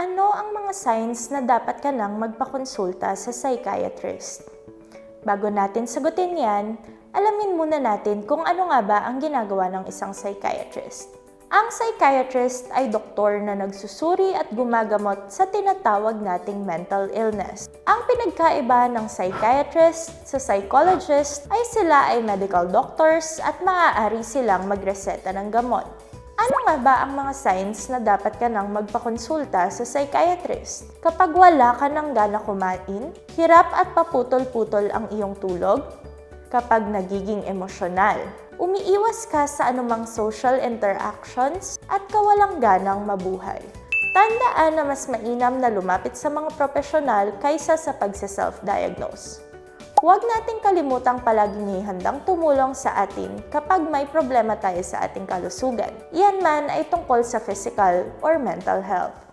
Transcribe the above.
Ano ang mga signs na dapat ka nang magpakonsulta sa psychiatrist? Bago natin sagutin yan, alamin muna natin kung ano nga ba ang ginagawa ng isang psychiatrist. Ang psychiatrist ay doktor na nagsusuri at gumagamot sa tinatawag nating mental illness. Ang pinagkaiba ng psychiatrist sa psychologist ay sila ay medical doctors at maaari silang magreseta ng gamot. Ano nga ba ang mga signs na dapat ka nang magpakonsulta sa psychiatrist? Kapag wala ka ng gana kumain, hirap at paputol-putol ang iyong tulog, kapag nagiging emosyonal, umiiwas ka sa anumang social interactions at kawalang ganang mabuhay. Tandaan na mas mainam na lumapit sa mga profesional kaysa sa pagsa-self-diagnose. Huwag nating kalimutang palaging handang tumulong sa atin kapag may problema tayo sa ating kalusugan. Iyan man ay tungkol sa physical or mental health.